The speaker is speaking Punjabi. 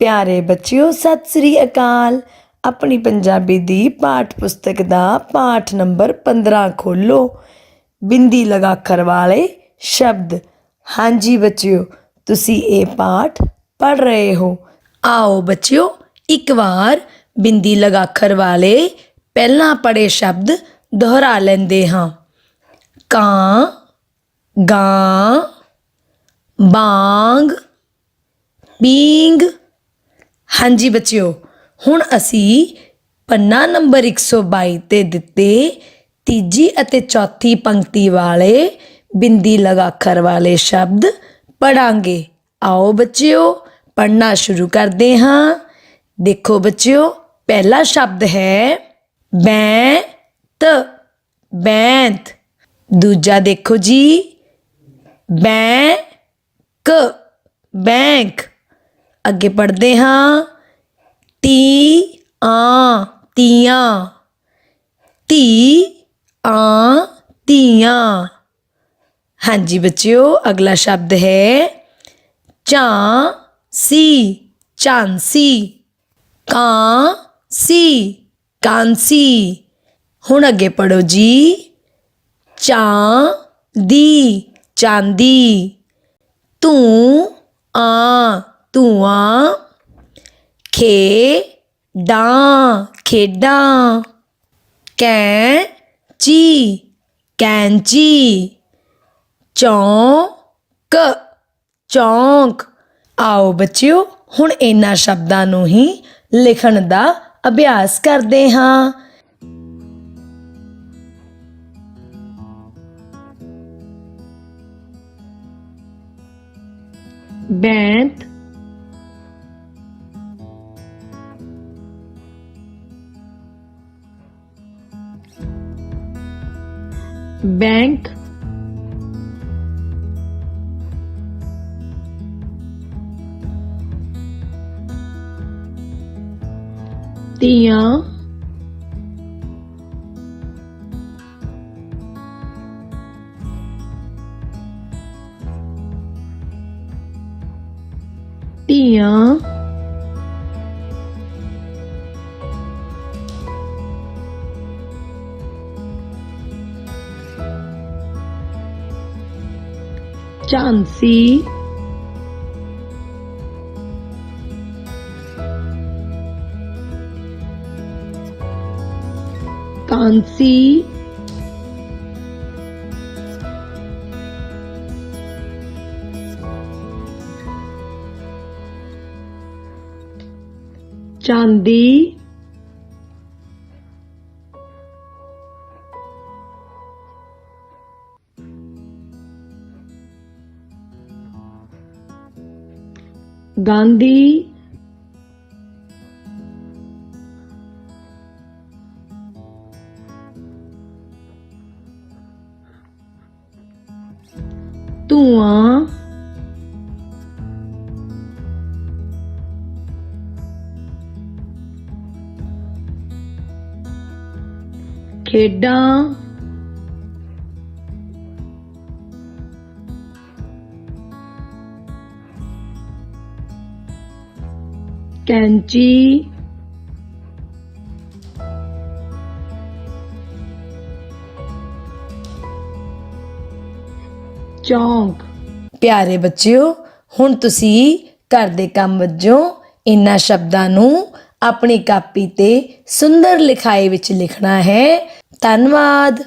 ਪਿਆਰੇ ਬੱਚਿਓ, ਸਤਿ ਸ੍ਰੀ ਅਕਾਲ। ਆਪਣੀ ਪੰਜਾਬੀ ਦੀ ਪਾਠ ਪੁਸਤਕ ਦਾ ਪਾਠ ਨੰਬਰ 15 ਖੋਲੋ ਬਿੰਦੀ ਲਗਾ ਅੱਖਰ ਵਾਲੇ ਸ਼ਬਦ। ਹਾਂਜੀ ਬੱਚਿਓ, ਤੁਸੀਂ ਇਹ ਪਾਠ ਪੜ ਰਹੇ ਹੋ। ਆਓ ਬੱਚਿਓ, ਇੱਕ ਵਾਰ ਬਿੰਦੀ ਲਗਾ ਅੱਖਰ ਵਾਲੇ ਪਹਿਲਾਂ ਪੜੇ ਸ਼ਬਦ ਦੁਹਰਾ ਲੈਂਦੇ ਹਾਂ। ਕਾਂ, ਗਾਂ, ਬਾਂਗ ਬੀਂਗ ਹਾਂਜੀ ਬੱਚਿਓ, ਹੁਣ ਅਸੀਂ ਪੰਨਾ ਨੰਬਰ 122 ਤੇ ਦਿੱਤੇ ਤੀਜੀ ਅਤੇ ਚੌਥੀ ਪੰਕਤੀ ਵਾਲੇ ਬਿੰਦੀ ਲਗਾਖਰ ਵਾਲੇ ਸ਼ਬਦ ਪੜਾਂਗੇ। ਆਓ ਬੱਚਿਓ ਪੜਨਾ ਸ਼ੁਰੂ ਕਰਦੇ ਹਾਂ। ਦੇਖੋ ਬੱਚਿਓ, ਪਹਿਲਾ ਸ਼ਬਦ ਹੈ ਬੈਂਤ ਬੈਂਤ। ਦੂਜਾ ਦੇਖੋ ਜੀ, ਬੈਂਕ ਬੈਂਕ। ਅੱਗੇ ਪੜ੍ਹਦੇ ਹਾਂ ਤੀ ਆ ਤੀਆਂ ਤੀ ਆ ਤੀਆਂ ਹਾਂਜੀ ਬੱਚਿਓ ਅਗਲਾ ਸ਼ਬਦ ਹੈ ਚਾਂ ਸੀ ਚਾਂਸੀ ਕਾਂ ਸੀ ਕਾਂਸੀ ਹੁਣ ਅੱਗੇ ਪੜੋ ਜੀ ਚਾਂ ਦੀ ਚਾਂਦੀ ਤੂੰ ਆ ਧੂਆਂ, ਖੇਡਾਂ ਖੇਡਾਂ। ਕੈਂਚੀ ਕੈਂਚੀ। ਚੌਂਕ ਚੌਂਕ। ਆਓ ਬੱਚਿਓ, ਹੁਣ ਇਹਨਾਂ ਸ਼ਬਦਾਂ ਨੂੰ ਹੀ ਲਿਖਣ ਦਾ ਅਭਿਆਸ ਕਰਦੇ ਹਾਂ। ਬੈਂਤ ਬੈਂਕ ਤੀਆਂ ਤੀਆਂ Chauncey. Kansi. Chandi. गांधी धुआँ। खेडा। ਕੈਂਚੀ ਚੌਂਕ ਪਿਆਰੇ ਬੱਚਿਓ, ਹੁਣ ਤੁਸੀਂ ਘਰ ਦੇ ਕੰਮ ਵਜੋਂ ਇਹਨਾਂ ਸ਼ਬਦਾਂ ਨੂੰ ਆਪਣੀ ਕਾਪੀ ਤੇ ਸੁੰਦਰ ਲਿਖਾਈ ਵਿੱਚ ਲਿਖਣਾ ਹੈ। ਧੰਨਵਾਦ।